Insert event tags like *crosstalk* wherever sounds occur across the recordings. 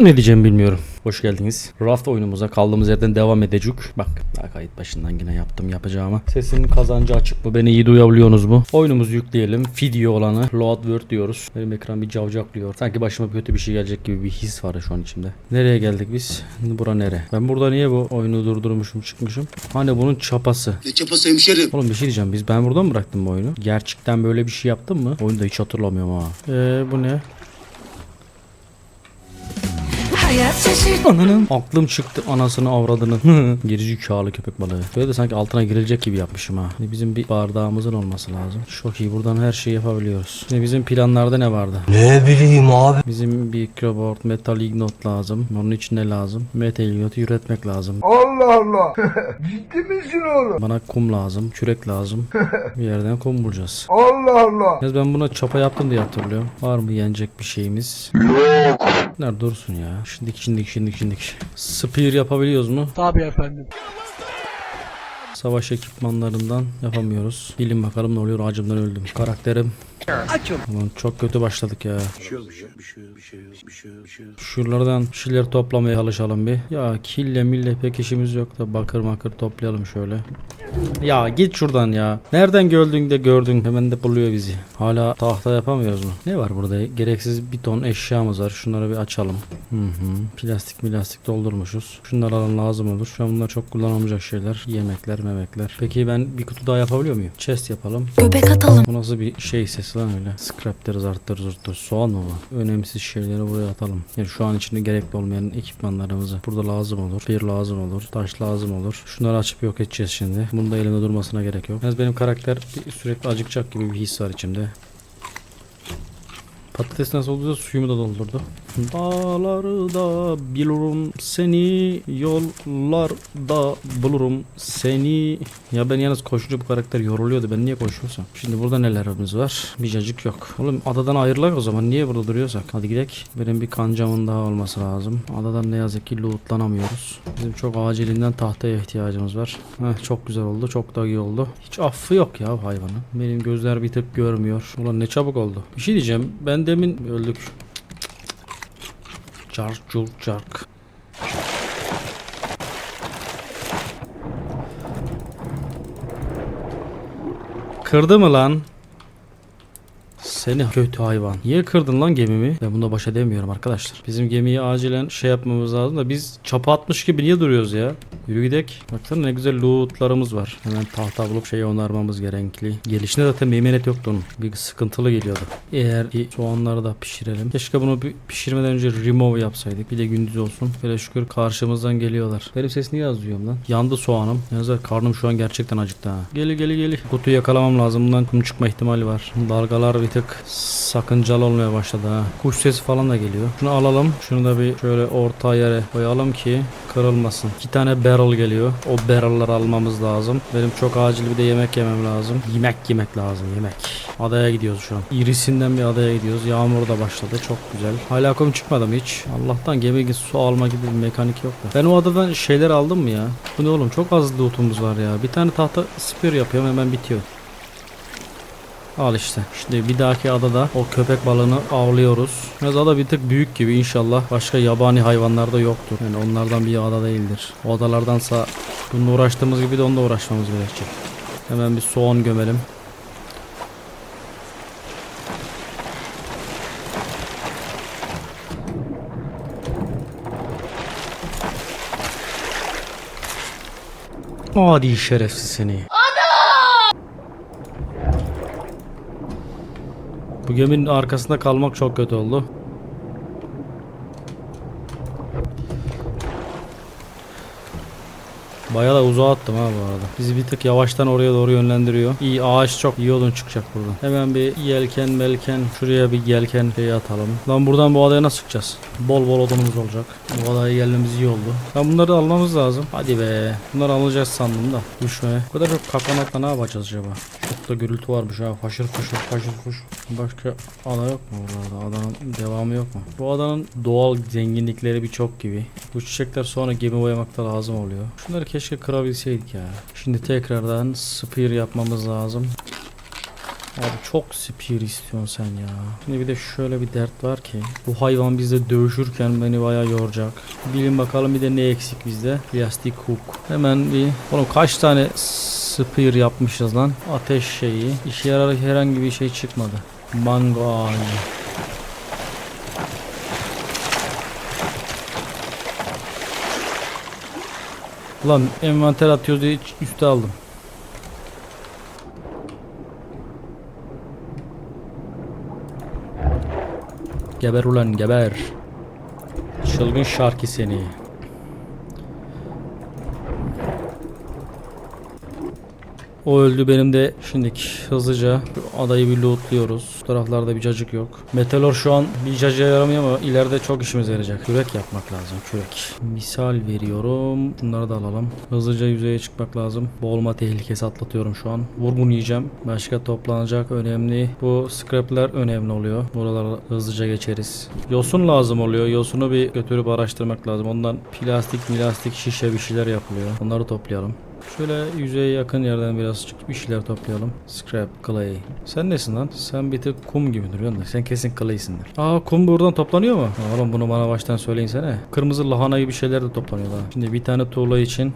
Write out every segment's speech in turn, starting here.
Ne diyeceğimi bilmiyorum. Hoş geldiniz. Raft oyunumuza kaldığımız yerden devam edecek. Bak daha kayıt başından yine yaptım yapacağımı. Sesin kazancı açık mı? Beni iyi duyabiliyorsunuz mu? Oyunumuzu yükleyelim. Video olanı Load Word diyoruz. Benim ekran bir cavcaklıyor. Sanki başıma kötü bir şey gelecek gibi bir his var şu an içimde. Nereye geldik biz? Bura nere? Ben burada niye bu oyunu durdurmuşum çıkmışım? Hani bunun çapası. Ne çapası hemşerim? Oğlum bir şey diyeceğim. Biz ben buradan mı bıraktım bu oyunu? Gerçekten böyle bir şey yaptım mı? Oyunu da hiç hatırlamıyorum ha. Eee bu ne? Hayat Ananın aklım çıktı anasını avradını. Gerizekalı köpek balığı. Böyle de sanki altına girilecek gibi yapmışım ha. Şimdi bizim bir bardağımızın olması lazım. Çok iyi buradan her şeyi yapabiliyoruz. Şimdi bizim planlarda ne vardı? Ne bileyim abi. Bizim bir keyboard metal ignot lazım. Onun için ne lazım? Metal ignotu üretmek lazım. Allah Allah. *laughs* Ciddi misin oğlum? Bana kum lazım, kürek lazım. *laughs* bir yerden kum bulacağız. Allah Allah. Yalnız ben buna çapa yaptım diye hatırlıyorum. Var mı yenecek bir şeyimiz? Yok. Nerede dursun ya? Şimdik şimdik şimdik şimdik. Spear yapabiliyoruz mu? Tabii efendim. Savaş ekipmanlarından yapamıyoruz. Bilin bakalım ne oluyor acımdan öldüm. Karakterim. Aman çok kötü başladık ya. Şuralardan bir şeyler toplamaya çalışalım bir. Ya kille mille pek işimiz yok da bakır makır toplayalım şöyle. Ya git şuradan ya. Nereden gördün de gördün hemen de buluyor bizi. Hala tahta yapamıyoruz mu? Ne var burada? Gereksiz bir ton eşyamız var. Şunları bir açalım. Hı hı. Plastik milastik doldurmuşuz. Şunlar alın lazım olur. Şu an bunlar çok kullanılmayacak şeyler. Yemekler memekler. Peki ben bir kutu daha yapabiliyor muyum? Chest yapalım. göbek atalım Bu nasıl bir şey sesi lan öyle? Scrap deriz arttırırız. Soğan mı bu? Önemsiz şeyleri buraya atalım. Yani şu an içinde gerekli olmayan ekipmanlarımızı burada lazım olur. Bir lazım olur. Taş lazım olur. Şunları açıp yok edeceğiz şimdi. Bunda elimde durmasına gerek yok. Yalnız benim karakter sürekli acıkacak gibi bir his var içimde. Patates nasıl oldu suyumu da doldurdu. Dağlarda bilirim seni yollarda bulurum seni. Ya ben yalnız koşunca bu karakter yoruluyordu. Ben niye koşuyorsam? Şimdi burada nelerimiz var? Bir cacık yok. Oğlum adadan ayrılak o zaman. Niye burada duruyorsak? Hadi gidelim. Benim bir kancamın daha olması lazım. Adadan ne yazık ki lootlanamıyoruz. Bizim çok acilinden tahtaya ihtiyacımız var. Heh, çok güzel oldu. Çok da iyi oldu. Hiç affı yok ya hayvanın. Benim gözler bir tık görmüyor. Ulan ne çabuk oldu. Bir şey diyeceğim. Ben demin öldük. Çark çurk çark. Kırdı mı lan? Seni kötü hayvan. Niye kırdın lan gemimi? Ben bunda baş edemiyorum arkadaşlar. Bizim gemiyi acilen şey yapmamız lazım da biz çapa atmış gibi niye duruyoruz ya? Yürü gidek. Baksana ne güzel lootlarımız var. Hemen tahta bulup şeyi onarmamız gerekli. Gelişinde zaten meymenet yoktu onun. Bir sıkıntılı geliyordu. Eğer ki soğanları da pişirelim. Keşke bunu bir pişirmeden önce remove yapsaydık. Bir de gündüz olsun. Böyle şükür karşımızdan geliyorlar. Benim ses niye az duyuyorum lan? Yandı soğanım. Yalnız karnım şu an gerçekten acıktı ha. Geli geli geli. Kutuyu yakalamam lazım. Bundan kum çıkma ihtimali var. Dalgalar bir tık sakıncalı olmaya başladı ha. Kuş sesi falan da geliyor. Şunu alalım. Şunu da bir şöyle orta yere koyalım ki kırılmasın. İki tane barrel geliyor. O barrel'ları almamız lazım. Benim çok acil bir de yemek yemem lazım. Yemek yemek lazım yemek. Adaya gidiyoruz şu an. İrisinden bir adaya gidiyoruz. Yağmur da başladı. Çok güzel. Hala kum çıkmadı mı hiç? Allah'tan gemi su alma gibi bir mekanik yok da. Ben o adadan şeyler aldım mı ya? Bu ne oğlum? Çok az lootumuz var ya. Bir tane tahta spear yapıyorum hemen bitiyor. Al işte. Şimdi bir dahaki adada o köpek balığını avlıyoruz. Biraz ada bir tık büyük gibi inşallah. Başka yabani hayvanlar da yoktur. Yani onlardan bir ada değildir. O adalardansa bununla uğraştığımız gibi de onunla uğraşmamız gerekecek. Hemen bir soğan gömelim. Adi şerefsiz seni. Bu geminin arkasında kalmak çok kötü oldu. Bayağı da uzağa attım ha bu arada. Bizi bir tık yavaştan oraya doğru yönlendiriyor. İyi ağaç çok iyi odun çıkacak buradan. Hemen bir yelken melken şuraya bir yelken şey atalım. Lan buradan bu adaya nasıl çıkacağız? Bol bol odunumuz olacak. Bu adaya gelmemiz iyi oldu. Ben bunları da almamız lazım. Hadi be. Bunları alacağız sandım da. Düşme. Bu kadar çok kapanakla ne yapacağız acaba? Çok da gürültü varmış ha. Faşır fışır faşır fışır. Başka ada yok mu burada? Adanın devamı yok mu? Bu adanın doğal zenginlikleri birçok gibi. Bu çiçekler sonra gemi boyamakta lazım oluyor. Şunları keşke kırabilseydik ya. Şimdi tekrardan spear yapmamız lazım. Abi çok spear istiyorsun sen ya. Şimdi bir de şöyle bir dert var ki. Bu hayvan bizde dövüşürken beni bayağı yoracak. Bilin bakalım bir de ne eksik bizde? Plastik hook. Hemen bir... Oğlum kaç tane spear yapmışız lan? Ateş şeyi. İşe yarar herhangi bir şey çıkmadı. Mango ağacı. Lan envanter atıyoruz diye üste aldım. Geber ulan geber. Çılgın şarkı seni. O öldü benim de şimdiki hızlıca şu adayı bir lootluyoruz. Bu taraflarda bir cacık yok. Meteor şu an bir cacığa yaramıyor ama ileride çok işimize yarayacak. Kürek yapmak lazım kürek. Misal veriyorum. Bunları da alalım. Hızlıca yüzeye çıkmak lazım. Boğulma tehlikesi atlatıyorum şu an. Vurgun yiyeceğim. Başka toplanacak önemli. Bu scrapler önemli oluyor. Buraları hızlıca geçeriz. Yosun lazım oluyor. Yosunu bir götürüp araştırmak lazım. Ondan plastik, milastik, şişe bir şeyler yapılıyor. Onları toplayalım. Şöyle yüzeye yakın yerden biraz çıkıp bir şeyler toplayalım. Scrap, clay. Sen nesin lan? Sen bir tık kum gibi duruyorsun da. Sen kesin clay'sindir. Aa kum buradan toplanıyor mu? Oğlum bunu bana baştan söyleyinsene. Kırmızı lahana gibi şeyler de toplanıyor daha. Şimdi bir tane tuğla için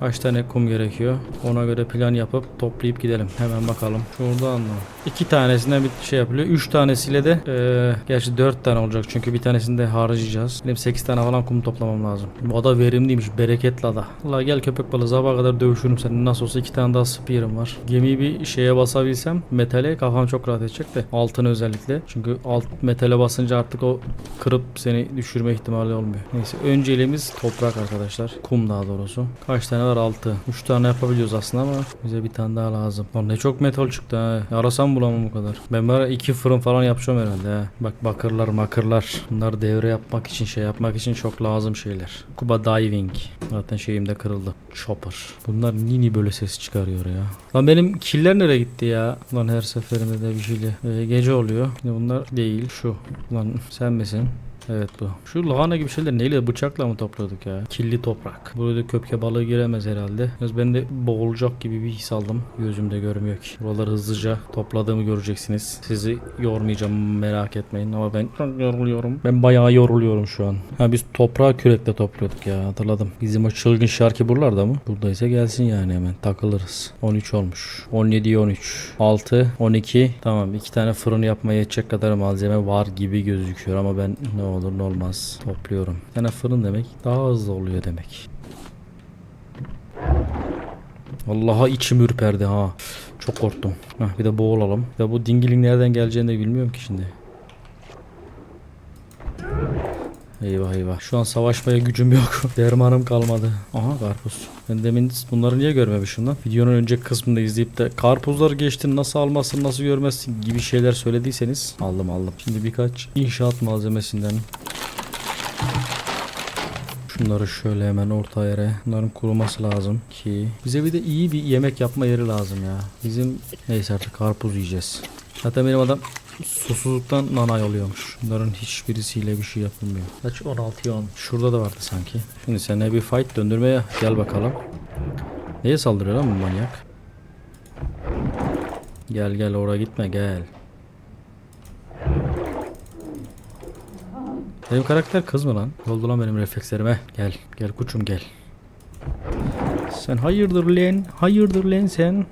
kaç tane kum gerekiyor? Ona göre plan yapıp toplayıp gidelim. Hemen bakalım. Şuradan mı? İki tanesinden bir şey yapılıyor. Üç tanesiyle de eee gerçi dört tane olacak çünkü bir tanesini de harcayacağız. Benim sekiz tane falan kum toplamam lazım. Bu ada verimliymiş. Bereketli ada. Allah gel köpek balığı sabaha kadar dövüşürüm senin. Nasıl olsa iki tane daha spear'ım var. Gemiyi bir şeye basabilsem metale kafam çok rahat edecek de. Altın özellikle. Çünkü alt metale basınca artık o kırıp seni düşürme ihtimali olmuyor. Neyse önceliğimiz toprak arkadaşlar. Kum daha doğrusu. Kaç tane var? 6. 3 tane yapabiliyoruz aslında ama bize bir tane daha lazım. Lan ne çok metal çıktı ha. Arasam bulamam bu kadar. Ben var ya iki fırın falan yapacağım herhalde ha. Bak bakırlar makırlar. Bunlar devre yapmak için şey yapmak için çok lazım şeyler. Kuba diving. Zaten şeyim de kırıldı. Chopper. Bunlar nini böyle ses çıkarıyor ya. Lan benim killer nereye gitti ya? Lan her seferinde de bir şeyle. Ee, gece oluyor. Bunlar değil şu. Lan sen misin? Evet bu. Şu lahana gibi şeyler neyle bıçakla mı topluyorduk ya? Kirli toprak. Burada köpke balığı giremez herhalde. Yalnız ben de boğulacak gibi bir his aldım. Gözümde görmüyor ki. Buraları hızlıca topladığımı göreceksiniz. Sizi yormayacağım merak etmeyin ama ben yoruluyorum. Ben bayağı yoruluyorum şu an. Ha biz toprağı kürekle topluyorduk ya hatırladım. Bizim o çılgın şarkı buralarda mı? Buradaysa gelsin yani hemen takılırız. 13 olmuş. 17 13. 6 12. Tamam iki tane fırın yapmaya yetecek kadar malzeme var gibi gözüküyor ama ben ne olur ne olmaz topluyorum. Tane fırın demek daha hızlı oluyor demek. Vallahi içim ürperdi ha. Çok korktum. Heh, bir de boğulalım. Ya bu dingilin nereden geleceğini de bilmiyorum ki şimdi. Eyvah eyvah. Şu an savaşmaya gücüm yok. *laughs* Dermanım kalmadı. Aha karpuz. Ben demin bunları niye görmemişim lan? Videonun önce kısmında izleyip de karpuzları geçtin nasıl almazsın nasıl görmezsin gibi şeyler söylediyseniz aldım aldım. Şimdi birkaç inşaat malzemesinden Şunları şöyle hemen orta yere. Bunların kuruması lazım ki. Bize bir de iyi bir yemek yapma yeri lazım ya. Bizim neyse artık karpuz yiyeceğiz. Zaten benim adam susuzluktan nanay oluyormuş. Bunların hiçbirisiyle bir şey yapılmıyor. Kaç 16 10. Şurada da vardı sanki. Şimdi seninle bir fight döndürmeye gel bakalım. Neye saldırıyor lan bu manyak? Gel gel oraya gitme gel. Benim karakter kız mı lan? Oldu lan benim reflekslerime. Gel. Gel kuçum gel. Sen hayırdır lan? Hayırdır lan sen?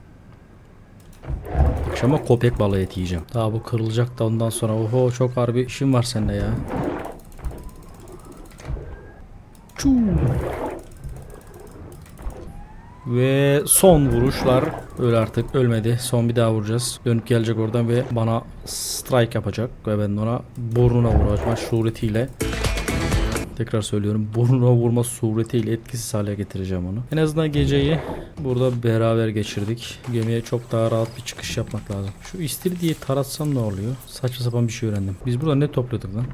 Akşama köpek balığı eti yiyeceğim. Daha bu kırılacak da ondan sonra. Oho çok harbi işim var sende ya. Çuu. Ve son vuruşlar. Öl artık ölmedi. Son bir daha vuracağız. Dönüp gelecek oradan ve bana strike yapacak. Ve ben ona burnuna vuracağım suretiyle. Tekrar söylüyorum burnuna vurma suretiyle etkisiz hale getireceğim onu. En azından geceyi burada beraber geçirdik. Gemiye çok daha rahat bir çıkış yapmak lazım. Şu istiridyeyi taratsam ne oluyor? Saçma sapan bir şey öğrendim. Biz burada ne topluyorduk lan?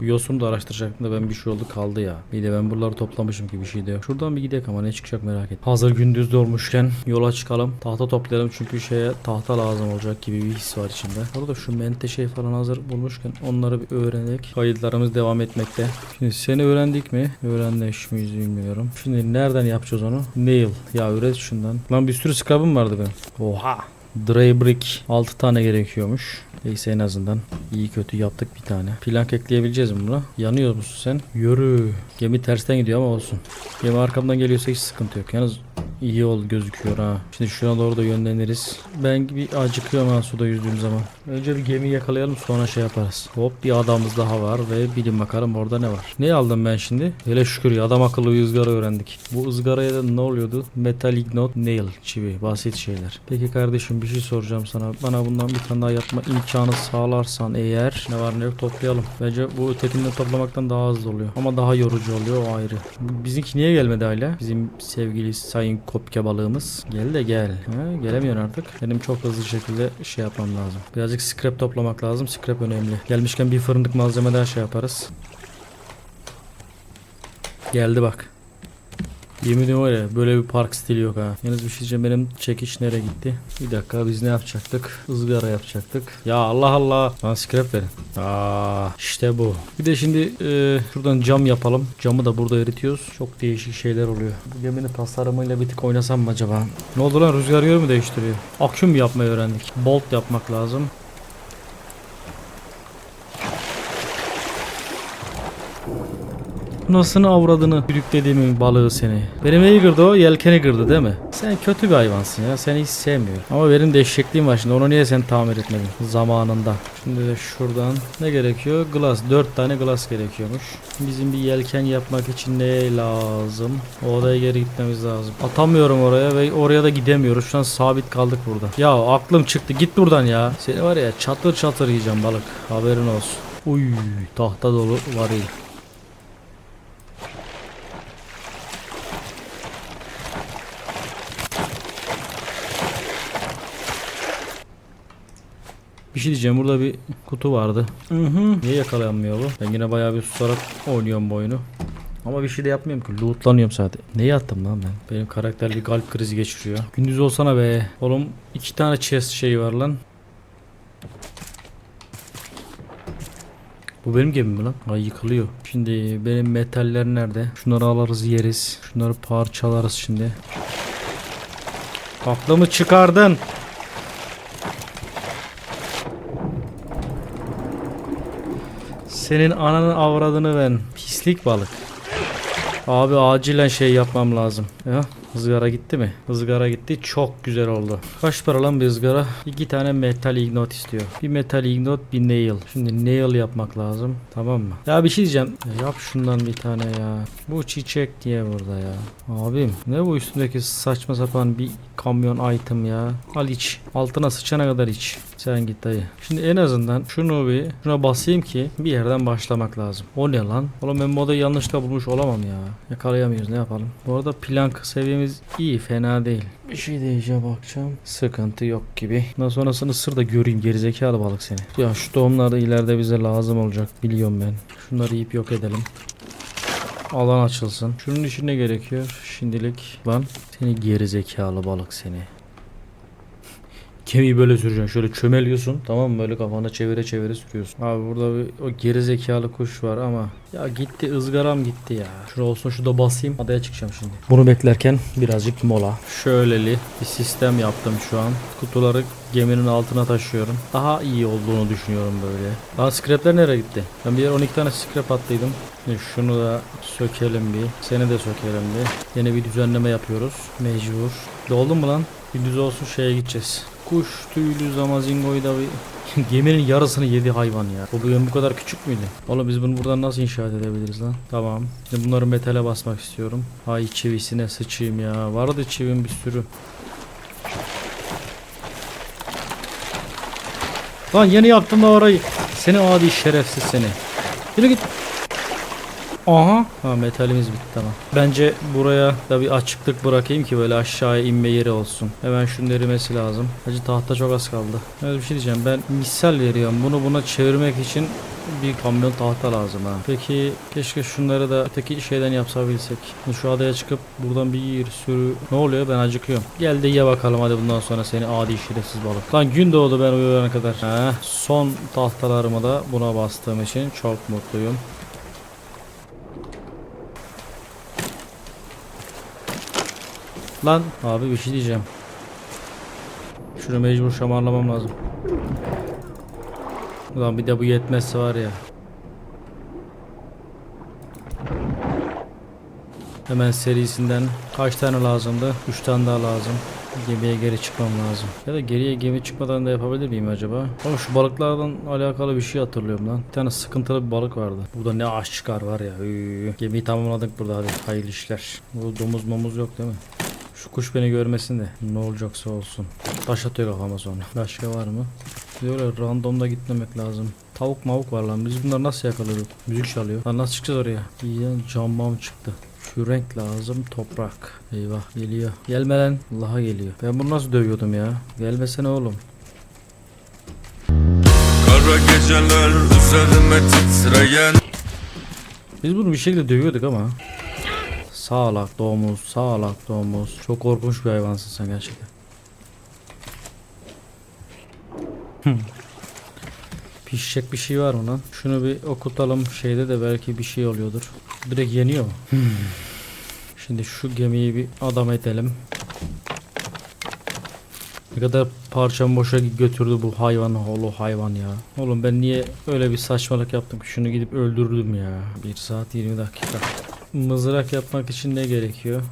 Bu yosunu da araştıracaktım da ben bir şey oldu kaldı ya. Bir de ben buraları toplamışım ki bir şey de yok. Şuradan bir gidelim ama ne çıkacak merak et. Hazır gündüz olmuşken yola çıkalım. Tahta toplayalım çünkü şeye tahta lazım olacak gibi bir his var içimde. Orada şu mente şey falan hazır bulmuşken onları bir öğrenerek kayıtlarımız devam etmekte. Şimdi seni öğrendik mi? Öğrenmiş miyiz bilmiyorum. Şimdi nereden yapacağız onu? Nail. Ya üret şundan. Lan bir sürü scrub'ım vardı benim. Oha. Dry brick 6 tane gerekiyormuş. Neyse en azından iyi kötü yaptık bir tane. Plank ekleyebileceğiz mi buna? Yanıyor musun sen? Yürü. Gemi tersten gidiyor ama olsun. Gemi arkamdan geliyorsa hiç sıkıntı yok. Yalnız iyi ol gözüküyor ha. Şimdi şuna doğru da yönleniriz. Ben bir acıkıyorum ha suda yüzdüğüm zaman. Önce bir gemi yakalayalım sonra şey yaparız. Hop bir adamımız daha var ve bilin bakalım orada ne var. Ne aldım ben şimdi? Hele şükür ya adam akıllı ızgara öğrendik. Bu ızgaraya da ne oluyordu? Metal ignot nail çivi. Basit şeyler. Peki kardeşim bir şey soracağım sana. Bana bundan bir tane daha yapma imkanı sağlarsan eğer ne var ne yok toplayalım. Bence bu ötekinden toplamaktan daha hızlı oluyor. Ama daha yorucu oluyor o ayrı. Bizimki niye gelmedi hala? Bizim sevgili sayın kopya balığımız. Gel de gel. Ha, gelemiyor artık. Benim çok hızlı şekilde şey yapmam lazım. Birazcık scrap toplamak lazım. Scrap önemli. Gelmişken bir fırınlık malzeme daha şey yaparız. Geldi bak. Yemin ediyorum var ya böyle bir park stili yok ha. Yalnız bir şey diyeceğim benim çekiş nereye gitti? Bir dakika biz ne yapacaktık? Izgara yapacaktık. Ya Allah Allah. Bana scrap verin. Aa işte bu. Bir de şimdi e, şuradan cam yapalım. Camı da burada eritiyoruz. Çok değişik şeyler oluyor. Bu geminin tasarımıyla bir tık oynasam mı acaba? Ne oldu lan rüzgar yönü mü değiştiriyor? Aküm yapmayı öğrendik. Bolt yapmak lazım. Nasını avradını dediğimin balığı seni. Benim neyi kırdı o? Yelkeni kırdı değil mi? Sen kötü bir hayvansın ya. Seni hiç sevmiyorum. Ama benim de eşekliğim var şimdi. Onu niye sen tamir etmedin? Zamanında. Şimdi de şuradan ne gerekiyor? Glass. 4 tane glass gerekiyormuş. Bizim bir yelken yapmak için ne lazım? O odaya geri gitmemiz lazım. Atamıyorum oraya ve oraya da gidemiyoruz. Şu an sabit kaldık burada. Ya aklım çıktı. Git buradan ya. Seni var ya çatır çatır yiyeceğim balık. Haberin olsun. Uy tahta dolu varil. Bir şey diyeceğim burada bir kutu vardı. Hı hı. Niye yakalanmıyor bu? Ben yine bayağı bir susarak oynuyorum bu oyunu. Ama bir şey de yapmıyorum ki. Lootlanıyorum zaten. Neyi attım lan ben? Benim karakter bir kalp krizi geçiriyor. Gündüz olsana be. Oğlum iki tane chest şeyi var lan. Bu benim gemim mi lan? Ay yıkılıyor. Şimdi benim metaller nerede? Şunları alırız yeriz. Şunları parçalarız şimdi. Aklımı çıkardın. Senin ananın avradını ben. Pislik balık. Abi acilen şey yapmam lazım. Ya ızgara gitti mi? Izgara gitti. Çok güzel oldu. Kaç para lan bir ızgara? İki tane metal ignot istiyor. Bir metal ignot bir nail. Şimdi nail yapmak lazım. Tamam mı? Ya bir şey diyeceğim. Ya yap şundan bir tane ya. Bu çiçek diye burada ya. Abim ne bu üstündeki saçma sapan bir kamyon item ya. Al iç. Altına sıçana kadar iç. Sen git dayı. Şimdi en azından şunu bir şuna basayım ki bir yerden başlamak lazım. O ne lan? Oğlum ben bu odayı yanlışlıkla bulmuş olamam ya. Yakalayamıyoruz ne yapalım? Bu arada plank seviyemiz iyi fena değil. Bir şey diyeceğim bakacağım. Sıkıntı yok gibi. Ondan sonrasını sır da göreyim gerizekalı balık seni. Ya şu tohumlar da ileride bize lazım olacak biliyorum ben. Şunları yiyip yok edelim. Alan açılsın. Şunun için ne gerekiyor? Şimdilik lan seni gerizekalı balık seni. Kemiği böyle süreceksin. Şöyle çömeliyorsun. Tamam mı? Böyle kafanda çevire çevire sürüyorsun. Abi burada bir o gerizekalı kuş var ama ya gitti ızgaram gitti ya. Şurada olsun şurada basayım. Adaya çıkacağım şimdi. Bunu beklerken birazcık mola. Şöyleli bir sistem yaptım şu an. Kutuları geminin altına taşıyorum. Daha iyi olduğunu düşünüyorum böyle. Daha scrapler nereye gitti? Ben bir yer 12 tane scrap attıydım. Şimdi şunu da sökelim bir. Seni de sökelim bir. Yine bir düzenleme yapıyoruz. Mecbur. Doldu mu lan? Gündüz olsun şeye gideceğiz. Kuş tüylü zamazingoyu da bir geminin yarısını yedi hayvan ya. Bu gemi bu kadar küçük müydü? Oğlum biz bunu buradan nasıl inşaat edebiliriz lan? Tamam. Şimdi bunları metale basmak istiyorum. Ay çivisine sıçayım ya. Vardı çivim bir sürü. Lan yeni yaptım da orayı. Seni adi şerefsiz seni. Yürü git. Aha. Ha metalimiz bitti tamam. Bence buraya da bir açıklık bırakayım ki böyle aşağıya inme yeri olsun. Hemen şunun erimesi lazım. Hacı tahta çok az kaldı. Evet bir şey diyeceğim. Ben misal veriyorum. Bunu buna çevirmek için bir kamyon tahta lazım ha. Peki keşke şunları da öteki şeyden yapsabilsek. Şu adaya çıkıp buradan bir sürü ne oluyor ben acıkıyorum. Gel de ye bakalım hadi bundan sonra seni adi şerefsiz balık. Lan gün doğdu ben uyuyana kadar. Heh, son tahtalarımı da buna bastığım için çok mutluyum. Lan abi bir şey diyeceğim. Şunu mecbur şamarlamam lazım. Ulan bir de bu yetmezse var ya. Hemen serisinden kaç tane lazımdı? 3 tane daha lazım. Gemiye geri çıkmam lazım. Ya da geriye gemi çıkmadan da yapabilir miyim acaba? Ama şu balıklardan alakalı bir şey hatırlıyorum lan. Bir tane sıkıntılı bir balık vardı. Burada ne aş çıkar var ya. Üy. Gemiyi tamamladık burada hadi. Hayırlı işler. Bu domuz momuz yok değil mi? Şu kuş beni görmesin de ne olacaksa olsun. Taş atıyor kafama sonra. Başka var mı? Böyle randomda gitmemek lazım. Tavuk mavuk var lan. Biz bunları nasıl yakalıyorduk? Müzik çalıyor. Lan nasıl çıkacağız oraya? İyi cambam çıktı. Kürek lazım toprak. Eyvah geliyor. Gelme lan. Allah'a geliyor. Ben bunu nasıl dövüyordum ya? Gelmesene oğlum. Kara geceler üzerime titreyen Biz bunu bir şekilde dövüyorduk ama. Sağlak domuz, sağlak domuz. Çok korkunç bir hayvansın sen gerçekten. Hmm. Pişecek bir şey var mı lan? Şunu bir okutalım şeyde de belki bir şey oluyordur. Direkt yeniyor mu? Hmm. Şimdi şu gemiyi bir adam edelim. Ne kadar parçam boşa götürdü bu hayvan holo hayvan ya. Oğlum ben niye öyle bir saçmalık yaptım ki şunu gidip öldürdüm ya. 1 saat 20 dakika. Mızrak yapmak için ne gerekiyor?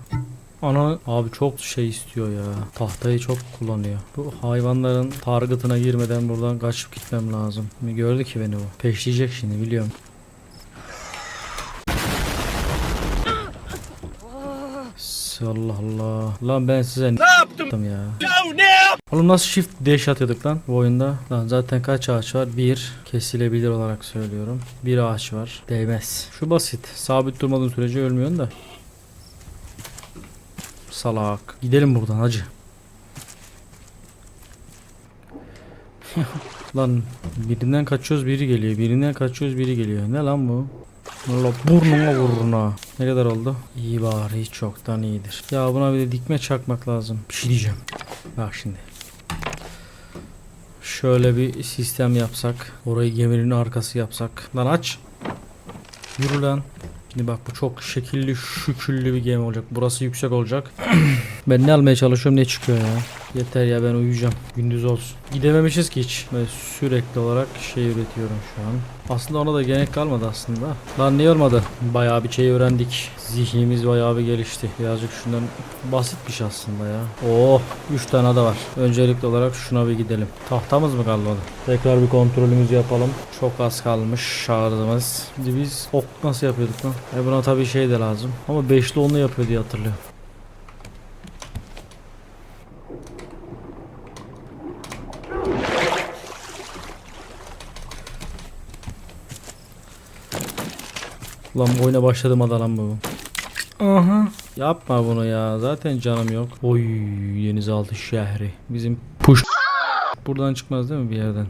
Ana abi çok şey istiyor ya. Tahtayı çok kullanıyor. Bu hayvanların targetına girmeden buradan kaçıp gitmem lazım. Gördü ki beni bu. Peşleyecek şimdi biliyorum. Allah Allah. Lan ben size ne yaptım ya? Oğlum nasıl shift dash atıyorduk lan bu oyunda? Lan zaten kaç ağaç var? Bir. Kesilebilir olarak söylüyorum. Bir ağaç var. Değmez. Şu basit. Sabit durmadığın sürece ölmüyorsun da. Salak. Gidelim buradan hacı. *laughs* lan birinden kaçıyoruz biri geliyor. Birinden kaçıyoruz biri geliyor. Ne lan bu? Valla burnuna vuruna. Ne kadar oldu? İyi bari hiç çoktan iyidir. Ya buna bir de dikme çakmak lazım. Bir şey diyeceğim. Bak şimdi. Şöyle bir sistem yapsak. Orayı geminin arkası yapsak. Lan aç. Yürü lan. Şimdi bak bu çok şekilli şüküllü bir gemi olacak. Burası yüksek olacak. *clears throat* ben ne almaya çalışıyorum ne çıkıyor ya. Yeter ya ben uyuyacağım. Gündüz olsun. Gidememişiz ki hiç. Ben sürekli olarak şey üretiyorum şu an. Aslında ona da gerek kalmadı aslında. Lan niye olmadı? Bayağı bir şey öğrendik. Zihnimiz bayağı bir gelişti. Birazcık şundan basitmiş aslında ya. Oh 3 tane de var. Öncelikli olarak şuna bir gidelim. Tahtamız mı kalmadı? Tekrar bir kontrolümüzü yapalım. Çok az kalmış şarjımız. Şimdi biz ok nasıl yapıyorduk lan? E buna tabii şey de lazım. Ama beşli onlu yapıyor diye hatırlıyorum. Lan oyuna başladım adalan bu. Aha. Yapma bunu ya. Zaten canım yok. Oy denizaltı şehri. Bizim push buradan çıkmaz değil mi bir yerden?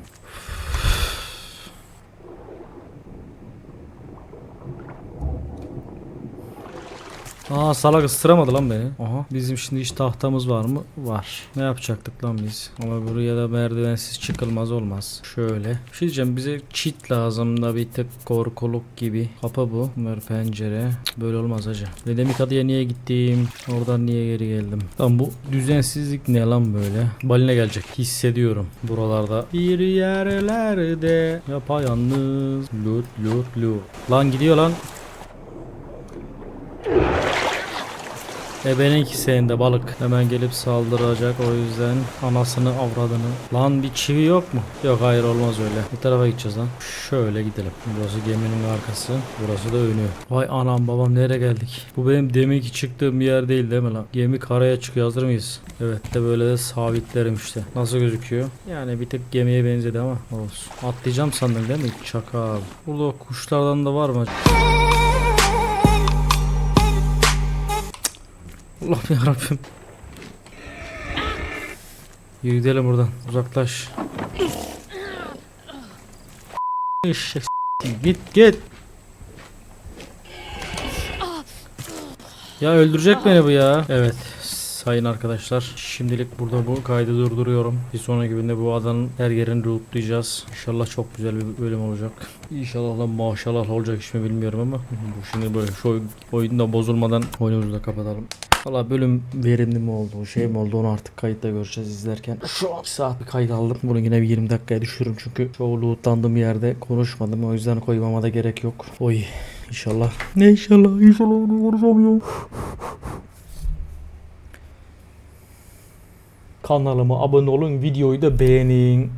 Aa salak ısıramadı lan beni. Aha bizim şimdi hiç tahtamız var mı? Var. Ne yapacaktık lan biz? Ama buraya da merdivensiz çıkılmaz olmaz. Şöyle. Bir şey diyeceğim bize çit lazım da bir tık korkuluk gibi. Kapı bu. Bunlar pencere. Böyle olmaz hacı. Dedemik adaya niye gittim? Oradan niye geri geldim? Lan bu düzensizlik ne lan böyle? Baline gelecek. Hissediyorum. Buralarda. Bir yerlerde yapayalnız. Lut lut lut. Lan gidiyor lan. Ebenin ikisinde balık hemen gelip saldıracak o yüzden anasını avradını. Lan bir çivi yok mu? Yok hayır olmaz öyle. Bu tarafa gideceğiz lan. Şöyle gidelim. Burası geminin arkası. Burası da önü. Vay anam babam nereye geldik? Bu benim deminki çıktığım yer değil değil mi lan? Gemi karaya çıkıyor hazır mıyız? Evet de böyle de sabitlerim işte. Nasıl gözüküyor? Yani bir tık gemiye benzedi ama olsun. Atlayacağım sandın değil mi? Çakal. Burada kuşlardan da var mı? Allah'ım yarabbim. Yürü gidelim buradan. Uzaklaş. Git git. Ya öldürecek beni bu ya. Evet sayın arkadaşlar. Şimdilik burada bu kaydı durduruyorum. Bir sonraki günde bu adanın her yerini lootlayacağız. İnşallah çok güzel bir bölüm olacak. İnşallah da maşallah olacak hiç mi bilmiyorum ama. Bu şimdi böyle şu oyun- oyunda bozulmadan oyunumuzu da kapatalım. Valla bölüm verimli mi oldu, şey mi oldu onu artık kayıtta göreceğiz izlerken. Şu an 2 saat bir kayıt aldım. Bunu yine bir 20 dakikaya düşürürüm çünkü çoğu lootlandığım yerde konuşmadım. O yüzden koymama da gerek yok. Oy inşallah. Ne inşallah inşallah onu konuşamıyorum. Kanalıma abone olun, videoyu da beğenin.